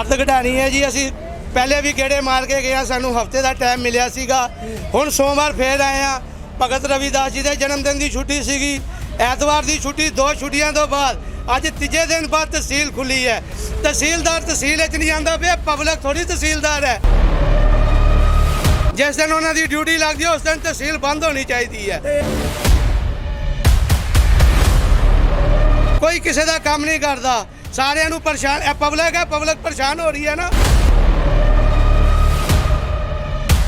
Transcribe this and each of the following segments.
ਫਰਦ ਕਢਾਣੀ ਹੈ ਜੀ। ਅਸੀਂ ਪਹਿਲੇ ਵੀ ਗੇੜੇ ਮਾਰ ਕੇ ਗਏ ਸਾਨੂੰ ਹਫ਼ਤੇ ਦਾ ਟਾਈਮ ਮਿਲਿਆ ਸੀਗਾ। ਹੁਣ ਸੋਮਵਾਰ ਫੇਰ ਆਏ ਆ ਭਗਤ ਰਵਿਦਾਸ ਜੀ ਦੇ ਜਨਮ ਦਿਨ ਦੀ ਛੁੱਟੀ ਸੀਗੀ। ਐਤਵਾਰ ਦੀ ਛੁੱਟੀ, ਦੋ ਛੁੱਟੀਆਂ ਤੋਂ ਬਾਅਦ ਅੱਜ ਤੀਜੇ ਦਿਨ ਬਾਅਦ ਤਹਿਸੀਲ ਖੁੱਲੀ ਹੈ। ਤਹਿਸੀਲਦਾਰ ਤਹਿਸੀਲ ਵਿੱਚ ਨਹੀਂ ਆਂਦਾ ਪਿਆ ਪਬਲਿਕ ਥੋੜੀ ਤਹਿਸੀਲਦਾਰ ਹੈ। ਜਿਸ ਦਿਨ ਉਹਨਾਂ ਦੀ ਡਿਊਟੀ ਲੱਗਦੀ ਹੈ, ਉਸ ਦਿਨ ਤਹਿਸੀਲ ਬੰਦ ਹੋਣੀ ਚਾਹੀਦੀ ਹੈ। ਕੋਈ ਕਿਸੇ ਦਾ ਕੰਮ ਨਹੀਂ ਕਰਦਾ। ਸਾਰਿਆਂ ਨੂੰ ਪਰੇਸ਼ਾਨ ਇਹ ਪਬਲਿਕ ਹੈ ਪਬਲਿਕ ਪਰੇਸ਼ਾਨ ਹੋ ਰਹੀ ਹੈ ਨਾ।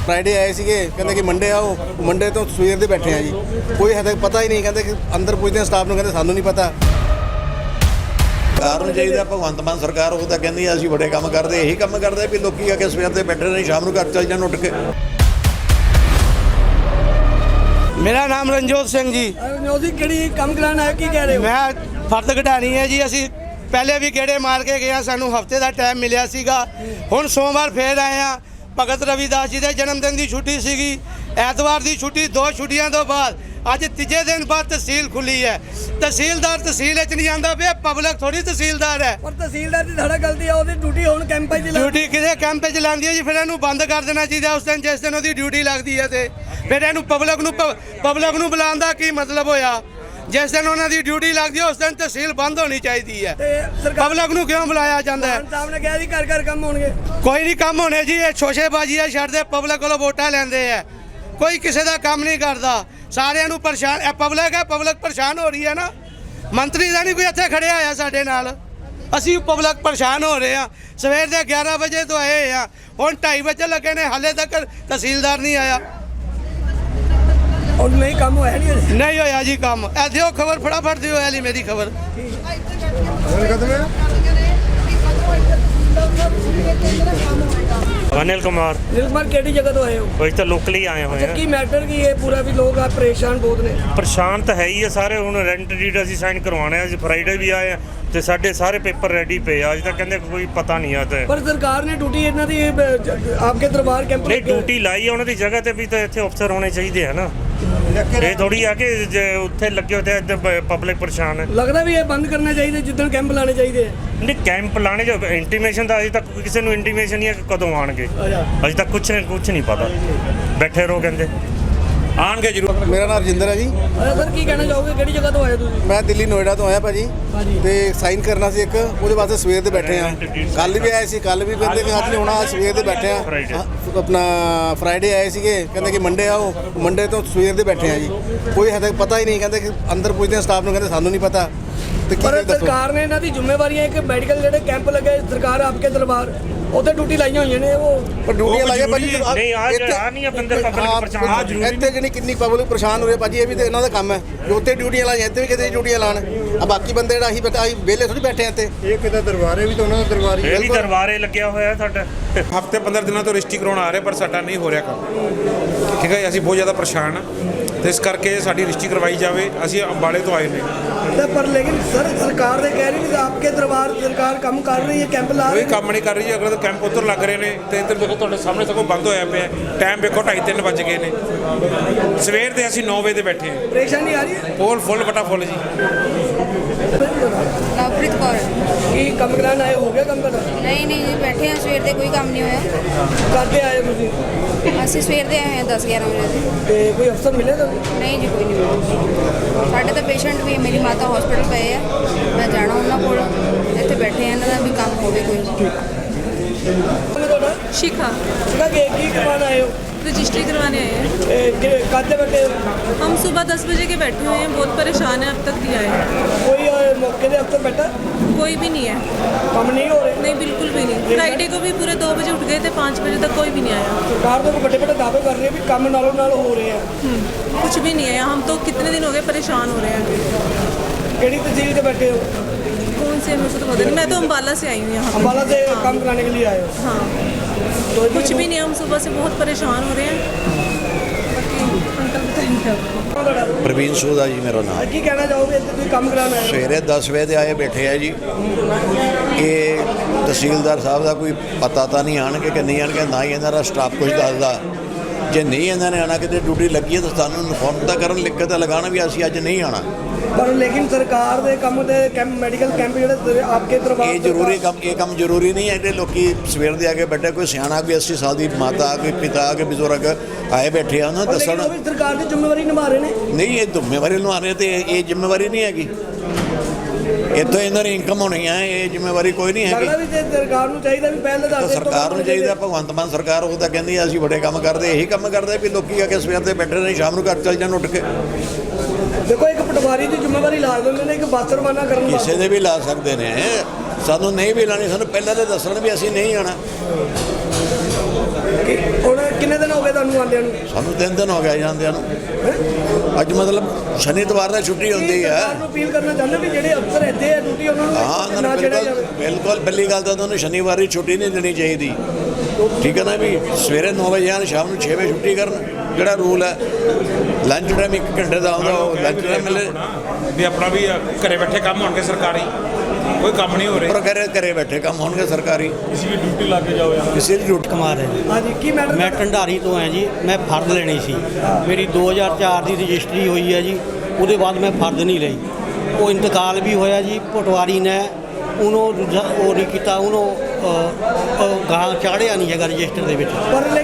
ਫਰਾਈਡੇ ਆਏ ਸੀਗੇ ਕਹਿੰਦੇ ਕਿ ਮੰਡੇ ਆਓ ਮੰਡੇ ਤੋਂ ਸਵੇਰ ਦੇ ਬੈਠੇ ਆ ਜੀ। ਕੋਈ ਹਜੇ ਤੱਕ ਪਤਾ ਹੀ ਨਹੀਂ ਕਹਿੰਦੇ ਕਿ ਅੰਦਰ ਪੁੱਛਦੇ ਆ ਸਟਾਫ ਨੂੰ ਕਹਿੰਦੇ ਸਾਨੂੰ ਨਹੀਂ ਪਤਾ। ਸਰਕਾਰ ਨੂੰ ਚਾਹੀਦਾ ਭਗਵੰਤ ਮਾਨ ਸਰਕਾਰ ਉਹ ਤਾਂ ਕਹਿੰਦੀ ਆ ਅਸੀਂ ਬੜੇ ਕੰਮ ਕਰਦੇ ਇਹੀ ਕੰਮ ਕਰਦੇ ਵੀ ਲੋਕੀ ਆ ਕੇ ਸਵੇਰ ਦੇ ਬੈਠੇ ਨੇ ਸ਼ਾਮ ਨੂੰ ਘਰ ਚੱਲ ਜਾਣ ਉੱਠ ਕੇ। ਮੇਰਾ ਨਾਮ ਰਣਜੋਤ ਸਿੰਘ ਜੀ। ਨੋਜ਼ੀ ਕਿਹੜੀ ਕੰਮ ਕਰਾਉਣ ਆਇਆ ਕੀ ਕਹਿ ਰਹੇ ਹੋ? ਮੈਂ ਫਰਦ ਕਢਾਣੀ ਹੈ ਜੀ ਅਸੀਂ ਪਹਿਲੇ ਵੀ ਗੇੜੇ ਮਾਰ ਕੇ ਗਏ ਆ ਸਾਨੂੰ ਹਫ਼ਤੇ ਦਾ ਟਾਈਮ ਮਿਲਿਆ ਸੀਗਾ। ਹੁਣ ਸੋਮਵਾਰ ਫੇਰ ਆਏ ਆ ਭਗਤ ਰਵਿਦਾਸ ਜੀ ਦੇ ਜਨਮ ਦਿਨ ਦੀ ਛੁੱਟੀ ਸੀਗੀ। ਐਤਵਾਰ ਦੀ ਛੁੱਟੀ ਦੋ ਛੁੱਟੀਆਂ ਤੋਂ ਬਾਅਦ। ਅੱਜ ਤੀਜੇ ਦਿਨ ਬਾਅਦ ਤਹਿਸੀਲ ਖੁੱਲੀ ਹੈ। ਤਹਿਸੀਲਦਾਰ ਤਹਿਸੀਲ ਵਿੱਚ ਨਹੀਂ ਆਂਦਾ ਪਿਆ ਪਬਲਿਕ ਥੋੜੀ ਤਹਿਸੀਲਦਾਰ ਹੈ। ਪਰ ਤਹਿਸੀਲਦਾਰ ਦੀ ਸਾਡਾ ਗਲਤੀ ਆ ਉਹਦੀ ਡਿਊਟੀ ਹੁਣ ਕੈਂਪਾਂ 'ਚ ਡਿਊਟੀ ਕਿਸੇ ਕੈਂਪ 'ਚ ਲਾਉਂਦੀ ਹੈ ਜੀ? ਫਿਰ ਇਹਨੂੰ ਬੰਦ ਕਰ ਦੇਣਾ ਚਾਹੀਦਾ ਉਸ ਦਿਨ ਜਿਸ ਦਿਨ ਉਹਦੀ ਡਿਊਟੀ ਲੱਗਦੀ ਹੈ ਤੇ। ਫਿਰ ਇਹਨੂੰ ਪਬਲਿਕ ਨੂੰ ਪਬਲਿਕ ਨੂੰ ਬੁਲਾਉਣ ਦਾ ਕੀ ਮਤਲਬ ਹੋਇਆ? ਜਿਸ ਦਿਨ ਉਹਨਾਂ ਦੀ ਡਿਊਟੀ ਲੱਗਦੀ ਹੈ ਉਸ ਦਿਨ ਤਹਿਸੀਲ ਬੰਦ ਹੋਣੀ ਚਾਹੀਦੀ ਹੈ। ਤੇ ਸਰਕਾਰ ਪਬਲਿਕ ਨੂੰ ਕਿਉਂ ਬੁਲਾਇਆ ਜਾਂਦਾ ਹੈ? ਸਾਹਿਬ ਨੇ ਕਿਹਾ ਸੀ ਘਰ ਘਰ ਕੰਮ ਹੋਣਗੇ। ਕੋਈ ਨਹੀਂ ਕੰਮ ਹੋਣੇ ਜੀ ਇਹ ਸ਼ੋਸ਼ੇਬਾਜ਼ੀ ਹੈ ਛੱਡਦੇ ਪਬਲਿਕ ਕੋਲੋਂ ਵੋਟਾਂ ਲੈਂਦੇ ਆ ਕੋਈ ਕਿਸੇ ਦਾ ਕੰਮ ਨਹੀਂ ਕਰਦਾ। ਸਾਰਿਆਂ ਨੂੰ ਪਰੇਸ਼ਾਨ ਇਹ ਪਬਲਿਕ ਹੈ ਪਬਲਿਕ ਪਰੇਸ਼ਾਨ ਹੋ ਰਹੀ ਹੈ ਨਾ। ਮੰਤਰੀ ਦਾ ਨਹੀਂ ਕੋਈ ਇੱਥੇ ਖੜਿਆ ਹੋਇਆ ਸਾਡੇ ਨਾਲ। ਅਸੀਂ ਪਬਲਿਕ ਪਰੇਸ਼ਾਨ ਹੋ ਰਹੇ ਆ ਸਵੇਰ ਦੇ 11 ਵਜੇ ਤੋਂ ਆਏ ਆ ਹੁਣ 2:30 ਵਜੇ ਲੱਗੇ ਨੇ ਹਾਲੇ ਤੱਕ ਤਹਿਸੀਲਦਾਰ ਨਹੀਂ ਆਇਆ। ਹੁਣ ਨਹੀਂ ਕੰਮ ਹੋਇਆ ਨਹੀਂ ਅਜੇ। ਨਹੀਂ ਹੋਇਆ ਜੀ ਕੰਮ। ਇਹ ਦਿਓ ਖਬਰ ਫਟਾਫਟ ਦਿਓ ਐਲੀ ਮੇਰੀ ਖਬਰ। ਅਨਿਲ ਕੁਮਾਰ। ਕੁਮਾਰ ਕਿਹੜੀ ਜਗ੍ਹਾ ਤੋਂ ਆਏ ਹੋ? ਅਸੀਂ ਤਾਂ ਲੋਕਲੀ ਆਏ ਹੋਏ ਕੀ ਆ। ਮੈਟਰ ਕੀ ਹੈ ਪੂਰਾ ਵੀ ਲੋਕ ਆ ਪਰੇਸ਼ਾਨ ਬਹੁਤ ਨੇ? ਪਰੇਸ਼ਾਨ ਤਾਂ ਹੈ ਹੀ ਆ ਸਾਰੇ ਹੁਣ ਰੈਂਟ ਡੀਡ ਅਸੀਂ ਸਾਈਨ ਕਰਵਾਉਣੇ ਆ ਅੱਜ ਫਰਾਈਡੇ ਵੀ ਆਏ ਆ। ਤੇ ਸਾਡੇ ਸਾਰੇ ਪੇਪਰ ਰੈਡੀ ਪਏ ਆ। ਅੱਜ ਤਾਂ ਕਹਿੰਦੇ ਕੋਈ ਪਤਾ ਨਹੀਂ ਆ ਤੇ। ਪਰ ਸਰਕਾਰ ਨੇ ਡਿਊਟੀ ਇਹਨਾਂ ਦੀ ਜ- ਆਪਕੇ ਦਰਬਾਰ ਕੈਂਪ ਨਹੀਂ ਹੋਏ। ਡਿਊਟੀ ਲਾਈ ਆ ਉਹਨਾਂ ਦੀ ਜਗ੍ਹਾ ਤੇ ਵੀ ਤਾਂ ਇੱਥੇ ਅਫਸਰ ਹੋਣੇ ਚਾਹੀਦੇ ਆ ਨਾ। ਇਹ ਥੋੜੀ ਆ ਕਿ ਜੇ ਉੱਥੇ ਲੱਗੇ ਹੋਤੇ ਇੱਥੇ ਪਬਲਿਕ ਪਰੇਸ਼ਾਨ ਹੈ। ਲੱਗਦਾ ਵੀ ਇਹ ਬੰਦ ਕਰਨਾ ਚਾਹੀਦਾ ਜਿੱਦਣ ਕੈਂਪ ਲਾਣੇ ਚਾਹੀਦੇ ਆ। ਨਹੀਂ ਕੈਂਪ ਲਾਣੇ ਜੋ ਇੰਟੀਮੇਸ਼ਨ ਦਾ ਅਜੇ ਤੱਕ ਕਿਸੇ ਨੂੰ ਇੰਟੀਮੇਸ਼ਨ ਨਹੀਂ ਹੈ ਕਿ ਕਦੋਂ ਆਣਗੇ ਅੱਛਾ। ਅਜੇ ਤੱਕ ਕੁਝ ਕੁਝ ਨਹੀਂ ਪਤਾ। ਬੈਠੇ ਰਹੋ ਕਹਿੰਦੇ। ਆਣਗੇ ਜ਼ਰੂਰ। ਮੇਰਾ ਨਾਮ ਰਜਿੰਦਰ ਹੈ ਜੀ। ਸਰ ਕੀ ਕਹਿਣਾ ਚਾਹੋਗੇ? ਕਿਹੜੀ ਜਗ੍ਹਾ ਤੋਂ ਆਏ ਤੁਸੀਂ? ਮੈਂ ਦਿੱਲੀ ਨੋਇਡਾ ਤੋਂ ਆਇਆ ਭਾਜੀ। ਤੇ ਸਾਈਨ ਕਰਨਾ ਸੀ ਇੱਕ ਉਹਦੇ ਵਾਸਤੇ ਸਵੇਰ ਦੇ ਬੈਠੇ ਆ ਕੱਲ ਵੀ ਆਏ ਸੀ ਕੱਲ ਵੀ ਕਹਿੰਦੇ ਕਿ ਅੱਜ ਨਹੀਂ ਹੋਣਾ ਅੱਜ ਸਵੇਰ ਦੇ ਬੈਠੇ ਆ ਆਪਣਾ ਫਰਾਈਡੇ ਆਏ ਸੀਗੇ ਕਹਿੰਦੇ ਕਿ ਮੰਡੇ ਆਓ। ਮੰਡੇ ਤੋਂ ਸਵੇਰ ਦੇ ਬੈਠੇ ਆ ਜੀ। ਕੋਈ ਹਜੇ ਤੱਕ ਪਤਾ ਹੀ ਨਹੀਂ ਕਹਿੰਦੇ ਕਿ ਅੰਦਰ ਪੁੱਛਦੇ ਆ ਸਟਾਫ ਨੂੰ ਕਹਿੰਦੇ ਸਾਨੂੰ ਨਹੀਂ ਪਤਾ। ਤੇ ਕੀ ਪਰ ਸਰਕਾਰ ਨੇ ਇਹਨਾਂ ਦੀ ਜ਼ਿੰਮੇਵਾਰੀਆਂ ਇੱਕ ਮੈਡੀਕਲ ਜਿਹੜੇ ਕੈਂਪ ਲੱਗੇ ਸਰਕਾਰ ਆਪਕੇ ਦਰਬਾਰ ਉੱਥੇ ਡਿਊਟੀ ਲਾਈਆਂ ਹੋਈਆਂ ਨੇ ਉਹ ਪਰ ਡਿਊਟੀਆਂ ਲਾਈਆਂ ਭਾਜੀ ਨਹੀਂ, ਆ ਨਹੀਂ ਆ ਬੰਦੇ ਹਾਂ, ਪਰੇਸ਼ਾਨ ਆ, ਜ਼ਰੂਰੀ ਇੱਥੇ ਜਿਹੜੀ ਕਿੰਨੀ ਪਬਲਿਕ ਪਰੇਸ਼ਾਨ ਹੋ ਰਹੀ ਹੈ ਭਾਜੀ ਇਹ ਵੀ ਤੇ ਇਹਨਾਂ ਦਾ ਕੰਮ ਹੈ ਜੋ ਉੱਥੇ ਡਿਊਟੀਆਂ ਲਾਈਆਂ ਇੱਥੇ ਵੀ ਕਿਤੇ ਡਿਊਟੀਆਂ ਲਾਣ ਆ ਬਾਕੀ ਬੰਦੇ ਜਿਹੜਾ ਅਸੀਂ ਬੈਠਾ ਅਸੀਂ ਵਿਹਲੇ ਥੋੜੀ ਬੈਠੇ ਆ ਇੱਥੇ। ਇਹ ਕਿਤੇ ਦਰਬਾਰੇ ਵੀ ਤਾਂ ਉਹਨਾਂ ਦਾ ਦਰਬਾਰੀ ਇਹ ਵੀ ਦਰਬਾਰੇ ਲੱਗਿਆ ਹੋਇਆ ਸਾਡਾ। ਹਫ਼ਤੇ 15 ਦਿਨਾਂ ਤੋਂ ਰਜਿਸਟਰੀ ਕਰਾਉਣ ਆ ਰਹੇ ਪਰ ਸਾਡਾ ਨਹੀਂ ਹੋ ਰਿਹਾ ਕੰਮ। ਠੀਕ ਹੈ ਅਸੀਂ ਬਹੁਤ ਜ਼ਿਆਦਾ ਪਰੇਸ਼ਾਨ ਹਾਂ। ਤੇ ਇਸ ਕਰਕੇ ਸਾਡੀ ਰਜਿਸਟਰੀ ਕਰਵਾਈ ਜਾਵੇ। ਅਸੀਂ ਅੰਬਾਲੇ ਤੋਂ ਆਏ ਨੇ। ਤੇ ਪਰ ਲੇਕਿਨ ਸਰ ਸਰਕਾਰ ਦੇ ਕਹਿ ਰਹੀ ਕਿ ਆਪਕੇ ਦਰਬਾਰ ਸਰਕਾਰ ਕੰਮ ਕਰ ਰਹੀ ਹੈ ਕੈਂਪ ਲਾ ਕੋਈ ਰਹੀ ਹੈ। ਕੰਮ ਨਹੀਂ ਕਰ ਰਹੀ ਜੀ ਅਗਰ ਤਾਂ ਕੈਂਪ ਉੱਧਰ ਲੱਗ ਰਹੇ ਨੇ। ਤੇ ਇੱਧਰ ਦੇਖੋ ਤੁਹਾਡੇ ਸਾਹਮਣੇ ਸਗੋਂ ਬੰਦ ਹੋਇਆ ਪਿਆ ਟਾਈਮ ਵੇਖੋ 2:30 3 ਵੱਜ ਗਏ ਨੇ। ਸਵੇਰ ਦੇ ਅਸੀਂ 9 ਵਜੇ ਦੇ ਬੈਠੇ ਹਾਂ। ਪਰੇਸ਼ਾਨੀ ਆ ਰਹੀ ਹੈ? ਫੁੱਲ ਫੁੱਲ ਬਟਾ ਫੁੱਲ ਜੀ। ਲਵਪ੍ਰੀਤ ਕੌਰ। ਕੀ ਕੰਮ ਕਰਾਉਣ ਆਏ ਹੋ ਗਿਆ ਕੰਮ ਤੁਹਾਡਾ? ਨਹੀਂ ਨਹੀਂ ਜੀ ਬੈਠੇ ਆ ਸਵੇਰ ਦੇ ਕੋਈ ਕੰਮ ਨਹੀਂ ਹੋਇਆ। ਕਰਦੇ ਆਏ ਤੁਸੀਂ? ਅਸੀਂ ਸਵੇਰ ਦੇ ਆਏ ਹਾਂ 10 11 ਵਜੇ ਦੇ। ਤੇ ਕੋਈ ਅਫਸਰ ਮਿਲੇ ਤੁਹਾਨੂੰ? ਨਹੀਂ ਜੀ ਕੋਈ ਨਹੀਂ। ਮਿਲਿਆ। ਸਾਡੇ ਤਾਂ ਪੇਸ਼ੈਂਟ ਵੀ ਹੈ, ਮੇਰੀ ਮਾਤਾ ਹਸਪੀਟਲ ਪਏ ਆ। ਮੈਂ ਜਾਣਾ ਉਹਨਾਂ ਕੋਲ। ਇੱਥੇ ਬੈਠੇ ਆ ਇਹਨਾਂ ਦਾ ਵੀ ਕੰਮ ਹੋਵੇ ਕੋਈ। ਤੁਹਾਨੂੰ ਤੁਹਾਡਾ? शिखा ਸੀਗਾ ਕਿ ਕੀ ਕਰਵਾਉਣ ਆਏ ਹੋ? रजिस्ट्री करवाने आए हैं ਇਹ ਕਿ ਕਾਹਦੇ ਬੈਠੇ ਹੋ? हम सुबह दस बजे के बैठे हुए हैं बहुत परेशान हैं अब तक नहीं आए ਕੋਈ ਅਹ, ਮੌਕੇ ਦੇ ਅਫਸਰ ਬੈਠਾ कोई भी नहीं है ਕੰਮ ਨਹੀਂ ਹੋ ਰਹੇ नहीं बिल्कुल भी नहीं फ्राइडे को भी पूरे दो बजे उठ गए थे पाँच बजे तक कोई भी नहीं आया ਸਰਕਾਰ ਤੋਂ ਵੱਡੇ ਵੱਡੇ ਦਾਅਵੇ ਕਰ ਰਹੀ ਹੈ ਵੀ ਕੰਮ ਨਾਲੋਂ ਨਾਲ ਹੋ ਰਹੇ ਆ कुछ भी नहीं है हम तो कितने दिन हो गए परेशान हो रहे हैं ਕਿਹੜੀ ਤਹਿਸੀਲ ਤੇ बैठे हो कौन से मुझे तो पता नहीं मैं तो अम्बाला से आई हूँ यहाँ पे। अंबाला से काम कराने के लिए आए हो हाँ तो कुछ भी नहीं है हम सुबह से बहुत परेशान हो रहे हैं बाकी अंकल बताएंगे आपको ਤੁਹਾਡਾ ਪ੍ਰਵੀਨ ਸੂਦ ਆ ਜੀ ਮੇਰਾ ਨਾਮ ਅੱਜ ਕੀ ਕਹਿਣਾ ਚਾਹੋਗੇ ਇੱਥੇ ਤੁਸੀਂ ਕੰਮ ਕਰਾਉਣ ਆਏ ਹੋ ਸਵੇਰੇ 10 ਵਜੇ ਦੇ ਆਏ ਬੈਠੇ ਆ ਜੀ ਇਹ ਤਹਿਸੀਲਦਾਰ ਸਾਹਿਬ ਦਾ ਕੋਈ ਪਤਾ ਤਾਂ ਨਹੀਂ ਆਣਗੇ ਕਿ ਨਹੀਂ ਆਣਗੇ ਨਾ ਹੀ ਇਹਨਾਂ ਦਾ ਸਟਾਫ ਕੁਝ ਦੱਸਦਾ ਜੇ ਨਹੀਂ ਇਹਨਾਂ ਨੇ ਆਣਾ ਕਿਤੇ ਡਿਊਟੀ ਲੱਗੀ ਹੈ ਤਾਂ ਸਾਨੂੰ ਇਨਫੋਰਮ ਤਾਂ ਕਰਨ ਲਿਖ ਕੇ ਤਾਂ ਲਗਾਉਣ ਵੀ ਅਸੀਂ ਅੱਜ ਨਹੀਂ ਆਣਾ ਪਰ ਲੇਕਿਨ ਸਰਕਾਰ ਦੇ ਕੰਮ ਦੇ ਕੈਂਪ ਮੈਡੀਕਲ ਕੈਂਪ ਜਿਹੜੇ ਆਪਕੇ ਦਰਬਾਰ ਇਹ ਜ਼ਰੂਰੀ ਕੰਮ ਇਹ ਕੰਮ ਜ਼ਰੂਰੀ ਨਹੀਂ ਹੈ। ਜਿਹੜੇ ਲੋਕੀ ਸਵੇਰ ਦੇ ਆ ਕੇ ਬੈਠੇ ਕੋਈ ਸਿਆਣਾ ਕੋਈ 80 ਸਾਲ ਦੀ ਮਾਤਾ ਕੋਈ ਪਿਤਾ ਕੋਈ ਬਜ਼ੁਰਗ ਆਏ ਬੈਠੇ ਆ ਉਹਨਾਂ ਲੇਕਿਨ ਦੱਸਣ। ਉਹ ਵੀ ਸਰਕਾਰ ਦੀ ਜ਼ਿੰਮੇਵਾਰੀ ਨਿਭਾ ਰਹੇ ਨੇ। ਨਹੀਂ ਇਹ ਜ਼ਿੰਮੇਵਾਰੀ ਨੂੰ ਆ ਰਹੇ ਤੇ ਇਹ ਜ਼ਿੰਮੇਵਾਰੀ ਨਹੀਂ ਹੈਗੀ। ਇੱਥੋਂ ਇਹਨਾਂ ਦੀ ਇਨਕਮ ਹੋਣੀ ਹੈ ਇਹ ਜ਼ਿੰਮੇਵਾਰੀ ਕੋਈ ਨਹੀਂ ਹੈਗੀ। ਲੱਗਦਾ ਵੀ ਤੇ ਸਰਕਾਰ ਨੂੰ ਚਾਹੀਦਾ ਵੀ ਪਹਿਲ ਤਾਂ ਦੱਸ ਦੇ ਸਰਕਾਰ ਨੂੰ ਚਾਹੀਦਾ ਭਗਵੰਤ ਮਾਨ ਸਰਕਾਰ ਉਹ ਤਾਂ ਕਹਿੰਦੀ ਆ ਅਸੀਂ ਬੜੇ ਕੰਮ ਕਰਦੇ ਇਹੀ ਕੰਮ ਕਰਦੇ ਵੀ ਲੋਕੀ ਆ ਕੇ ਸਵੇਰ ਦੇ ਬੈਠੇ ਨੇ ਸ਼ਾਮ ਨੂੰ ਘਰ ਚੱਲ ਜਾਣ ਉੱਠ ਕੇ। ਦੇਖੋ ਇੱਕ ਪਟਵਾਰੀ ਦੀ ਜ਼ਿੰਮੇਵਾਰੀ ਲਾ ਦਿੰਦੇ ਨੇ ਇੱਕ ਬੱਸ ਰਵਾਨਾ ਕਰਨ ਦਾ ਕਿਸੇ ਦੇ ਵੀ ਲਾ ਸਕਦੇ ਨੇ। ਸਾਨੂੰ ਨਹੀਂ ਵੀ ਲਾਣੀ ਸਾਨੂੰ ਪਹਿਲਾਂ ਤਾਂ ਦੱਸਣ ਵੀ ਅਸੀਂ ਨਹੀਂ ਆਣਾ ਹੁਣ ਕਿੰਨੇ ਦਿਨ ਹੋ ਗਏ ਤੁਹਾਨੂੰ ਆਉਂਦਿਆਂ ਨੂੰ? ਸਾਨੂੰ ਤਿੰਨ ਦਿਨ ਹੋ ਗਏ ਜਾਂਦਿਆਂ ਨੂੰ। ਅੱਜ ਮਤਲਬ ਸ਼ਨੀਵਾਰ ਦਾ ਛੁੱਟੀ ਹੁੰਦੀ ਹੈ। ਸਰਕਾਰ ਨੂੰ ਅਪੀਲ ਕਰਨਾ ਚਾਹੁੰਦੇ ਵੀ ਜਿਹੜੇ ਅਫਸਰ ਇੱਥੇ ਆ ਡਿਊਟੀ ਉਹਨਾਂ ਹਾਂ ਨੂੰ ਨਾ ਛੇੜਿਆ ਬਿਲਕੁਲ ਜਾਵੇ। ਬਿਲਕੁਲ ਪਹਿਲੀ ਗੱਲ ਤਾਂ ਤੁਹਾਨੂੰ ਸ਼ਨੀਵਾਰ ਦੀ ਛੁੱਟੀ ਨਹੀਂ ਦੇਣੀ ਚਾਹੀਦੀ। ਠੀਕ ਹੈ ਨਾ ਵੀ ਸਵੇਰੇ 9 ਵਜੇ ਆਉਣ ਸ਼ਾਮ ਨੂੰ 6 ਵਜੇ ਛੁੱਟੀ ਕਰਨ ਜਿਹੜਾ ਰੂਲ ਹੈ। ਲੰਚ ਟਾਈਮ ਇੱਕ ਘੰਟੇ ਦਾ ਆਉਂਦਾ ਉਹ ਲੰਚ ਟਾਈਮ ਮਿਲੇ। ਵੀ ਆਪਣਾ ਵੀ ਘਰੇ ਬੈਠੇ ਕੰਮ ਹੋਣਗੇ ਸਰਕਾਰੀ। ਕੋਈ ਕੰਮ ਨਹੀਂ ਹੋ ਰਿਹਾ। ਪਰ ਘਰੇ ਘਰੇ ਬੈਠੇ ਕੰਮ ਹੋਣਗੇ ਸਰਕਾਰੀ। ਕਿਸੇ ਦੀ ਡਿਊਟੀ ਲਾ ਕੇ ਜਾਓ ਯਾਰ ਕਿਸੇ ਦੀ ਡਿਊਟੀ ਕੁਮਾਰ ਹੈ ਜੀ। ਹਾਂਜੀ ਕੀ ਮੈਡਮ ਮੈਂ ਢੰਡਾਰੀ ਤੋਂ ਹਾਂ ਜੀ ਮੈਂ ਫਰਦ ਲੈਣੀ ਸੀ। ਮੇਰੀ 2004 ਦੀ ਰਜਿਸਟਰੀ ਹੋਈ ਹੈ ਜੀ ਉਹਦੇ ਬਾਅਦ ਮੈਂ ਫਰਦ ਨਹੀਂ ਲਈ। ਉਹ ਇੰਤਕਾਲ ਵੀ ਹੋਇਆ ਜੀ ਪਟਵਾਰੀ ਨੇ ਉਹਨੂੰ ਉਹ ਨਹੀਂ ਕੀਤਾ ਉਹਨੂੰ ਗਾਂ ਚਾੜਿਆ ਨਹੀਂ ਹੈਗਾ ਰਜਿਸਟਰ ਦੇ ਵਿੱਚ।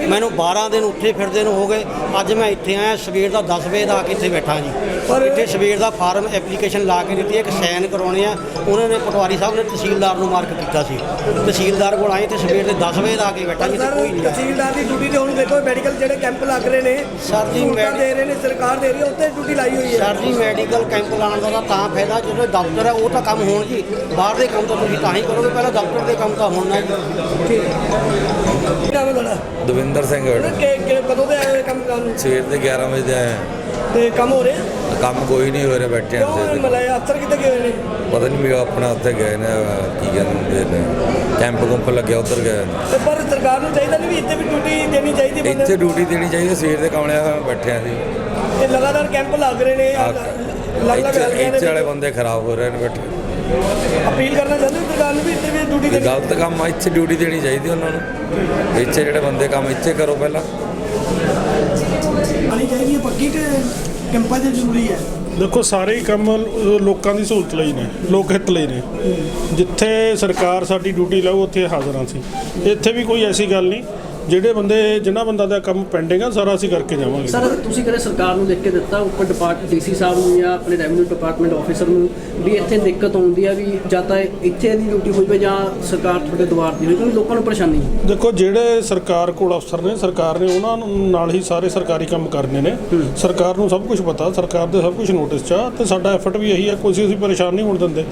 ਮੈਨੂੰ 12 ਦਿਨ ਉੱਥੇ ਫਿਰਦੇ ਨੂੰ ਹੋ ਗਏ। ਅੱਜ ਮੈਂ ਇੱਥੇ ਆਇਆ ਸਵੇਰ ਦਾ 10 ਵਜੇ ਦਾ ਆ ਕੇ ਇੱਥੇ ਬੈਠਾ ਜੀ। ਪਰ- ਇੱਥੇ ਸਵੇਰ ਦਾ ਫਾਰਮ ਐਪਲੀਕੇਸ਼ਨ ਲਾ ਕੇ ਦਿੱਤੀ ਇੱਕ ਸਾਈਨ ਕਰਾਉਣੇ ਆ। ਉਹਨਾਂ ਨੇ ਪਟਵਾਰੀ ਸਾਹਿਬ ਨੇ ਤਹਿਸੀਲਦਾਰ ਨੂੰ ਮਾਰਕ ਕੀਤਾ ਸੀ। ਤਹਿਸੀਲਦਾਰ ਕੋਲ ਆਏ ਤੇ ਸਵੇਰ ਦੇ 10 ਵਜੇ ਦਾ ਆ ਕੇ ਬੈਠਾ ਜੀ ਕੋਈ ਨਹੀਂ। ਤਹਿਸੀਲਦਾਰ ਦੀ ਡਿਊਟੀ ਤੇ ਹੁਣ ਦੇਖੋ ਮੈਡੀਕਲ ਜਿਹੜੇ ਕੈਂਪ ਲੱਗ ਰਹੇ ਨੇ ਸਰ ਜੀ, ਦੇ ਰਹੇ ਨੇ ਸਰਕਾਰ ਦੇ ਰਹੀ ਹੈ ਉੱਥੇ ਡਿਊਟੀ ਲਾਈ ਹੋਈ ਹੈ। ਸਰ ਜੀ ਮੈਡੀਕਲ ਕੈਂਪ ਲਾਉਣ ਦਾ ਤਾਂ ਫਾਇਦਾ ਜਦੋਂ ਦਫ਼ਤਰ ਹੈ ਉਹ ਤਾਂ ਕੰਮ ਹੋਣ ਜੀ। ਬਾਹਰ ਦੇ ਕੰਮ ਤਾਂ ਤੁਸੀਂ ਤਾਂ ਹੀ ਕਰੋਗੇ ਪਹਿਲਾਂ ਦਫ਼ਤਰ ਦੇ ਕੰਮ ਤਾਂ ਹੋਣਾ ਨਾਮ ਹੈ ਤੁਹਾਡਾ ਦਵਿੰਦਰ ਸਿੰਘ ਕਿ ਕਿ ਕਦੋਂ ਦੇ ਆਏ ਹੋਏ ਕੰਮ ਕਰਨ? ਨੂੰ ਸਵੇਰ ਦੇ 11 ਵਜੇ ਦੇ ਆਏ ਹਾਂ। ਤੇ ਕੰਮ ਹੋ ਰਿਹਾ? ਕੰਮ ਕੋਈ ਨਹੀਂ ਹੋ ਰਿਹਾ ਬੈਠੇ ਹਾਂ ਕਿਉਂ ਸਵੇਰ ਦੇ। ਮਲਾਇਆ? ਅਫਸਰ ਕਿੱਥੇ ਗਏ ਹੋਏ ਨੇ? ਪਤਾ ਨਹੀਂ ਵੀ ਆਪਣਾ ਉੱਥੇ ਗਏ ਨੇ ਅਹ, ਕੀ ਕਹਿੰਦੇ ਨੇ। ਕੈਂਪ ਕੁੰਪ ਲੱਗਿਆ ਉੱਧਰ ਗਏ ਨੇ। ਤੇ ਪਰ ਸਰਕਾਰ ਨੂੰ ਚਾਹੀਦਾ ਨਹੀਂ ਵੀ ਇੱਥੇ ਵੀ ਡਿਊਟੀ ਦੇਣੀ ਚਾਹੀਦੀ ਬੰਦੇ ਇੱਥੇ ਨੂੰ। ਡਿਊਟੀ ਦੇਣੀ ਚਾਹੀਦੀ ਸਵੇਰ ਦੇ ਕਮਲਿਆਂ ਦਾ ਬੈਠੇ ਹਾਂ ਸੀ ਇਹ ਲਗਾਤਾਰ ਕੈਂਪ ਲੱਗ ਰਹੇ ਨੇ ਆਹ, ਲੱਗ ਲੱਗ ਇੱਥੇ ਇੱਥੇ ਵਾਲੇ ਰਹੇ ਬੰਦੇ ਖਰਾਬ ਹੋ ਰਹੇ ਨੇ ਬੈਠੇ। ਅਪੀਲ ਕਰਨਾ ਚਾਹੁੰਦੇ ਹੋ ਸਰਕਾਰ ਨੂੰ ਵੀ ਇੱਥੇ ਵੀ ਡਿਊਟੀ ਦੇਣੀ ਗਲਤ ਕੰਮ ਆ ਇੱਥੇ ਡਿਊਟੀ ਦੇਣੀ ਚਾਹੀਦੀ ਉਹਨਾਂ ਨੂੰ। ਇੱਥੇ ਜਿਹੜੇ ਬੰਦੇ ਕੰਮ ਇੱਥੇ ਕਰੋ ਪਹਿਲਾਂ। ਆਣੀ ਚਾਹੀਦੀ ਹੈ ਪੱਕੀ ਕਿ ਕੈਂਪਾਂ 'ਚ ਜ਼ਰੂਰੀ ਹੈ? ਦੇਖੋ ਸਾਰੇ ਹੀ ਕੰਮ ਲੋਕਾਂ ਦੀ ਸਹੂਲਤ ਲਈ ਨੇ ਲੋਕ ਹਿੱਤ ਲਈ ਨੇ। ਜਿੱਥੇ ਸਰਕਾਰ ਸਾਡੀ ਡਿਊਟੀ ਲਾਊ ਉੱਥੇ ਹਾਜ਼ਰ ਸੀ। ਇੱਥੇ ਵੀ ਕੋਈ ਐਸੀ ਗੱਲ ਨਹੀਂ। ਜਿਹੜੇ ਬੰਦੇ ਜਿਨ੍ਹਾਂ ਬੰਦਾ ਦਾ ਕੰਮ ਪੈਂਡਿੰਗ ਆ ਸਾਰਾ ਅਸੀਂ ਕਰਕੇ ਜਾਵਾਂਗੇ। ਸਰ ਤੁਸੀਂ ਕਦੇ ਸਰਕਾਰ ਨੂੰ ਲਿਖ ਕੇ ਦਿੱਤਾ ਉੱਪਰ ਡਿਪਾਰਟ ਡੀਸੀ ਸਾਹਿਬ ਨੂੰ ਜਾਂ ਆਪਣੇ ਰੈਵਨਿਊ ਡਿਪਾਰਟਮੈਂਟ ਆਫੀਸਰ ਨੂੰ ਵੀ ਇੱਥੇ ਦਿੱਕਤ ਆਉਂਦੀ ਆ ਵੀ ਜਾਂ ਤਾਂ ਇੱਥੇ ਦੀ ਡਿਊਟੀ ਹੋਈ ਵੇ ਜਾਂ ਸਰਕਾਰ ਤੁਹਾਡੇ ਦੁਆਰ ਦੀ ਹੋਈ ਕਿਉਂਕਿ ਲੋਕਾਂ ਨੂੰ ਪਰੇਸ਼ਾਨੀ ਹੈ। ਦੇਖੋ ਜਿਹੜੇ ਸਰਕਾਰ ਕੋਲ ਅਫਸਰ ਨੇ ਸਰਕਾਰ ਨੇ ਉਹਨਾਂ ਨਾਲ ਹੀ ਸਾਰੇ ਸਰਕਾਰੀ ਕੰਮ ਕਰਨੇ ਨੇ। ਸਰਕਾਰ ਨੂੰ ਸਭ ਕੁਝ ਪਤਾ ਸਰਕਾਰ ਦੇ ਸਭ ਕੁਝ ਨੋਟਿਸ 'ਚ ਆ ਤੇ ਸਾਡਾ ਐਫਰਟ ਵੀ ਇਹੀ ਹੈ ਕੋਈ ਅਸੀਂ ਪਰੇਸ਼ਾਨ ਨਹੀਂ ਹੋਣ ਦਿੰਦੇ।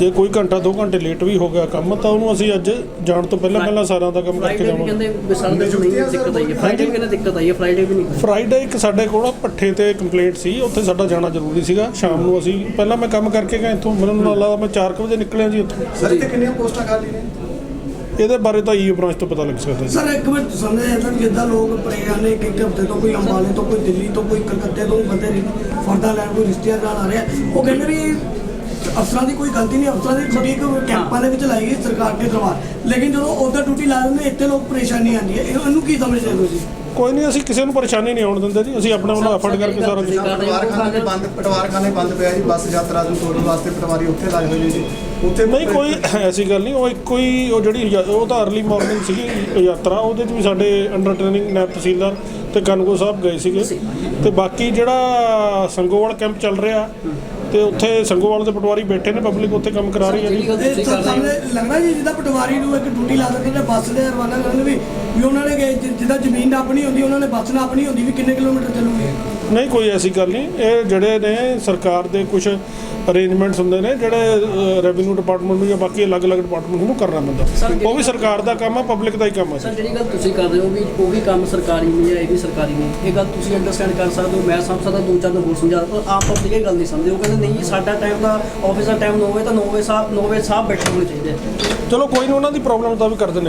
ਜੇ ਕੋਈ ਘੰਟਾ 2 ਘੰਟੇ ਲੇਟ ਵੀ ਹੋ ਗਿਆ ਕੰਮ ਤਾਂ ਉਹਨੂੰ ਅਸੀਂ ਅੱਜ ਜਾਣ ਤੋਂ ਪਹਿਲਾਂ ਪਹਿਲਾਂ ਸਾਰਿਆਂ ਦਾ ਕੰਮ ਕਰਕੇ ਜਾਵਾਂਗੇ। ਕਹਿੰਦੇ ਨਹੀਂ ਦਿੱਕਤ ਆਈ ਹੈ। ਫਰਾਈਡੇ ਵੀ ਕਹਿੰਦੇ ਦਿੱਕਤ ਆਈ ਹੈ ਫਰਾਈਡੇ ਵੀ ਨਹੀਂ ਫਰਾਈਡੇ ਇੱਕ ਸਾਡੇ ਕੋਲ ਪੱਠੇ ਤੇ ਕੰਪਲੇਂਟ ਸੀ ਉੱਥੇ ਸਾਡਾ ਜਾਣਾ ਜ਼ਰੂਰੀ ਸੀਗਾ ਸ਼ਾਮ ਨੂੰ ਅਸੀਂ ਪਹਿਲਾਂ ਮੈਂ ਕੰਮ ਕਰਕੇ ਗਿਆ ਇੱਥੋਂ ਮੈਨੂੰ ਲੱਗਦਾ ਮੈਂ 4 ਵਜੇ ਨਿਕਲਿਆ ਜੀ ਇੱਥੋਂ ਸਰ ਇੱਥੇ ਕਿੰਨੀਆਂ ਪੋਸਟਾਂ ਖਾਲੀ ਨੇ? ਇਹਦੇ ਬਾਰੇ ਤਾਂ ਈ ਬ੍ਰਾਂਚ ਤੋਂ ਪਤਾ ਲੱਗ ਸਕਦਾ ਸਰ ਇੱਕ ਮਿੰਟ ਸਮਝਿਆ ਜਾਂਦਾ ਵੀ ਜਿੱਦਾਂ ਲੋਕ ਪਰੇਸ਼ਾਨ ਨੇ ਕਿ ਹਫ਼ਤੇ ਤੋਂ ਕੋਈ ਅੰਬਾਲੇ ਤੋਂ ਕੋਈ ਦਿੱਲੀ ਤੋਂ ਕੋਈ ਕਲਕੱਤੇ ਤੋਂ ਬੰਦੇ ਫਰਦਾ ਲੈਣ ਕੋਈ ਰਿਸ਼ਤੇਦਾਰ ਨਾਲ ਆ ਰਿਹਾ ਉਹ ਕਹਿੰਦੇ ਵੀ ਅਫਸਰਾਂ ਦੀ ਕੋਈ ਗਲਤੀ ਨਹੀਂ ਅਫਸਰਾਂ ਦੀ ਇੱਕ ਕੈਂਪਾਂ ਦੇ ਵਿੱਚ ਲਾਈ ਗਈ ਸਰਕਾਰ ਦੇ ਦਰਬਾਰ। ਲੇਕਿਨ ਜਦੋਂ ਉਧਰ ਡਿਊਟੀ ਲਾ ਦਿੰਦੇ ਇੱਥੇ ਲੋਕ ਪਰੇਸ਼ਾਨੀ ਆਉਂਦੀ ਹੈ। ਇਹ- ਇਹਨੂੰ ਕੀ ਸਮਝਦੇ ਹੋ ਤੁਸੀਂ? ਕੋਈ ਨਹੀਂ ਅਸੀਂ ਕਿਸੇ ਨੂੰ ਪਰੇਸ਼ਾਨੀ ਨਹੀਂ ਆਉਣ ਦਿੰਦੇ ਜੀ। ਅਸੀਂ ਆਪਣੇ ਵੱਲੋਂ ਐਫਰਟ ਕਰਕੇ ਸਾਰਾ ਕੁਝ ਪਟਵਾਰਖਾਨੇ ਬੰਦ ਪਟਵਾਰਖਾਨੇ ਬੰਦ ਪਿਆ ਜੀ ਬੱਸ ਯਾਤਰਾ ਨੂੰ ਤੋੜਨ ਵਾਸਤੇ ਪਟਵਾਰੀ ਉੱਥੇ ਲਾਏ ਹੋਏ ਨੇ ਜੀ। ਉੱਥੇ ਨਹੀਂ ਕੋਈ ਐਸੀ ਗੱਲ ਨਹੀਂ। ਉਹ ਇੱਕੋ ਹੀ ਉਹ ਜਿਹੜੀ ਯਾ- ਉਹ ਤਾਂ ਅਰਲੀ ਮਾਰਨਿੰਗ ਸੀਗੀ ਯਾਤਰਾ। ਉਹਦੇ 'ਚ ਵੀ ਸਾਡੇ ਅੰਡਰ ਟ੍ਰੇਨਿੰਗ ਨਾਇਬ ਤਹਿਸੀਲਦਾਰ ਤੇ ਕਨਗੋ ਸਾਹਿਬ ਗਏ ਸੀਗੇ। ਤੇ ਬਾਕੀ ਜਿਹੜਾ ਸੰਗੋਵਾਲ ਕੈਂਪ ਚੱਲ ਰਿਹਾ ਤੇ ਉੱਥੇ ਸੰਗੋਵਾਲ ਦੇ ਪਟਵਾਰੀ ਬੈਠੇ ਨੇ, ਪਬਲਿਕ ਉੱਥੇ ਕੰਮ ਕਰਾ ਰਹੀ ਹੈ ਜੀ। ਇਹ ਸਾਹਮਣੇ ਲੱਗਦਾ ਜੀ ਜਿੱਦਾਂ ਪਟਵਾਰੀ ਨੂੰ ਇੱਕ ਡਿਊਟੀ ਲਾ ਦਿੰਦੇ ਨੇ ਬੱਸ ਦੇ ਰਵਾਨਾ ਕਰਨ ਵੀ ਵੀ ਉਹਨਾਂ ਨੇ ਜਿ- ਜਿੱਦਾਂ ਜ਼ਮੀਨ ਆਪਣੀ ਹੁੰਦੀ ਉਹਨਾਂ ਨੇ ਬੱਸ ਨਾ ਆਪਣੀ ਹੁੰਦੀ ਵੀ ਕਿੰਨੇ ਕਿਲੋਮੀਟਰ ਚੱਲੂਗੇ? ਨਹੀਂ ਕੋਈ ਐਸੀ ਗੱਲ ਨਹੀਂ। ਇਹ ਜਿਹੜੇ ਨੇ ਸਰਕਾਰ ਦੇ ਕੁਝ ਅਰੇਂਜਮੈਂਟਸ ਹੁੰਦੇ ਨੇ ਜਿਹੜੇ ਰੈਵਨਿਊ ਡਿਪਾਰਟਮੈਂਟ ਨੂੰ ਜਾਂ ਬਾਕੀ ਅਲੱਗ-ਅਲੱਗ ਡਿਪਾਰਟਮੈਂਟ ਨੂੰ ਕਰਨਾ ਪੈਂਦਾ। ਉਹ ਵੀ ਸਰਕਾਰ ਦਾ ਕੰਮ ਆ ਪਬਲਿਕ ਦਾ ਹੀ ਕੰਮ ਆ। ਸਰ ਜਿਹੜੀ ਗੱਲ ਤੁਸੀਂ ਕਰ ਰਹੇ ਹੋ ਵੀ ਉਹ ਵੀ ਕੰਮ ਸਰਕਾਰੀ ਨਹੀਂ ਹੈ ਇਹ ਵੀ ਸਰਕਾਰੀ ਨਹੀਂ ਇਹ ਗੱਲ ਤੁਸੀਂ ਅੰਡਰਸਟੈਂਡ ਕਰ ਸਕਦੇ ਹੋ ਮੈਂ ਸਮਝ ਸਕਦਾ ਦੋ ਚਾਰ ਨੂੰ ਹੋਰ ਸਮਝਾ ਪਰ ਆਪ ਪਬਲਿਕ ਇਹ ਗੱਲ ਨਹੀਂ ਸਮਝਦੇ। ਉਹ ਕਹਿੰਦੇ ਨਹੀਂ ਸਾਡਾ ਟਾਈਮ ਦਾ ਆਫਿਸ ਦਾ ਟਾਈਮ 9 ਵਜੇ ਤਾਂ 9 ਵਜੇ ਸਾਹਿਬ 9 ਵਜੇ ਸਾਹਿਬ ਬੈਠੇ ਹੋਣੇ ਚਾਹੀਦੇ ਆ। ਚਲੋ ਕੋਈ ਨਹੀਂ ਉਹਨਾਂ ਦੀ ਪ੍ਰੋਬਲਮ ਤਾਂ ਵੀ ਕਰ ਦਿੰਦੇ